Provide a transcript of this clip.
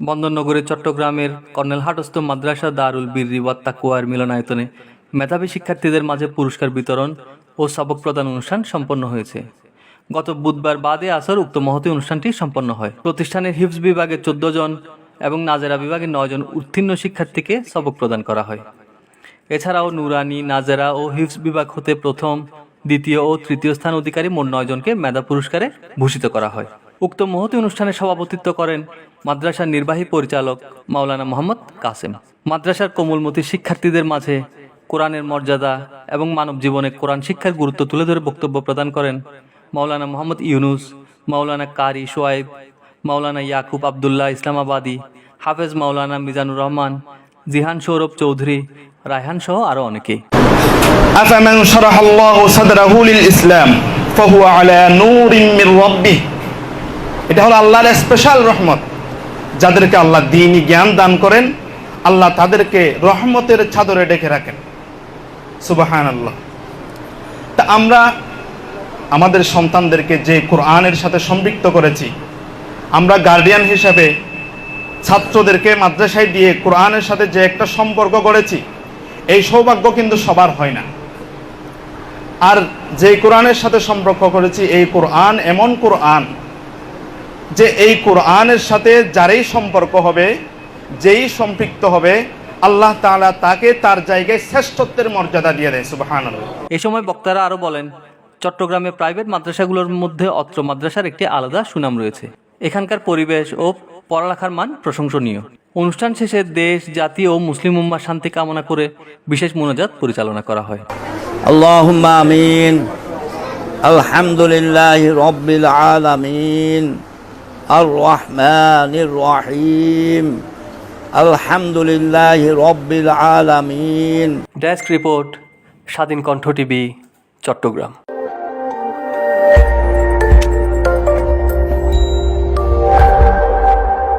বন্দরনগরী চট্টগ্রামের কর্নেল হাটস্থ মাদ্রাসা দারুল বীর রিওয়াত তাকুয়ার মিলনায়তনে মেধাবী শিক্ষার্থীদের মাঝে পুরস্কার বিতরণ ও সবক প্রদান অনুষ্ঠান সম্পন্ন হয়েছে। গত বুধবার বাদে আসর উক্ত মহতী অনুষ্ঠানটি সম্পন্ন হয়। প্রতিষ্ঠানের হিফজ বিভাগে চোদ্দ জন এবং নাজেরা বিভাগে নয় জন উত্তীর্ণ শিক্ষার্থীকে সবক প্রদান করা হয়। এছাড়াও নুরানি, নাজেরা ও হিফজ বিভাগ হতে প্রথম, দ্বিতীয় ও তৃতীয় স্থান অধিকারী মোট নয় জনকে মেধা পুরস্কারে ভূষিত করা হয়। উক্ত মহতি অনুষ্ঠানে সভাপতিত্ব করেন মাদ্রাসার নির্বাহী পরিচালক মাওলানা মোহাম্মদ কাসেম। মাদ্রাসার কোমলমতি শিক্ষার্থীদের মাঝে কোরআনের মর্যাদা এবং মানব জীবনে কোরআন শিক্ষার গুরুত্ব তুলে ধরে বক্তব্য প্রদান করেন মাওলানা মোহাম্মদ ইউনুস, মাওলানা কারি শোয়েব মাওলানা ইয়াকুব আবদুল্লাহ ইসলামাবাদী, হাফেজ মাওলানা মিজানুর রহমান, জিহান সৌরভ চৌধুরী, রায়হান সহ আরও অনেকে। আফামান সারাহাল্লাহু সাদরাহু লিল ইসলাম, ফাহুয়া আলা নূরিন মির রাব্বিহি। এটা হলো আল্লাহর স্পেশাল রহমত। যাদেরকে আল্লাহ দিনই জ্ঞান দান করেন, আল্লাহ তাদেরকে রহমতের চাদরে ডেকে রাখেন। সুবাহান আল্লাহ তা আমরা আমাদের সন্তানদেরকে যে কোরআনের সাথে সম্পৃক্ত করেছি, আমরা গার্ডিয়ান হিসাবে ছাত্রদেরকে মাদ্রাসায় দিয়ে কোরআনের সাথে যে একটা সম্পর্ক গড়েছি, এই সৌভাগ্য কিন্তু সবার হয় না। আর যে কোরআনের সাথে সম্পর্ক করেছি, এই কোরআন এমন কোরআন যে এই কোরআনের সাথে যারই সম্পর্ক হবে যেই সম্পৃক্ত হবে আল্লাহ তালা তাকে তার জায়গায় শ্রেষ্ঠত্বের মর্যাদা দিয়ে দেয় সুবাহান এ সময় বক্তারা আরও বলেন চট্টগ্রামে প্রাইভেট মাদ্রাসাগুলোর মধ্যে অত্র মাদ্রাসার একটি আলাদা সুনাম রয়েছে। এখানকার পরিবেশ ও পড়ালেখার মান প্রশংসনীয়। অনুষ্ঠান শেষে দেশ জাতি ও মুসলিম উম্মার শান্তি কামনা করে বিশেষ মোনাজাত পরিচালনা করা হয়। আল্লাহ আমিন। আলহামদুলিল্লাহ রবিল আলামিন। الرحمن الرحيم الحمد لله رب العالمين ডেস্ক রিপোর্ট স্বাধীন কণ্ঠ টিভি চট্টগ্রাম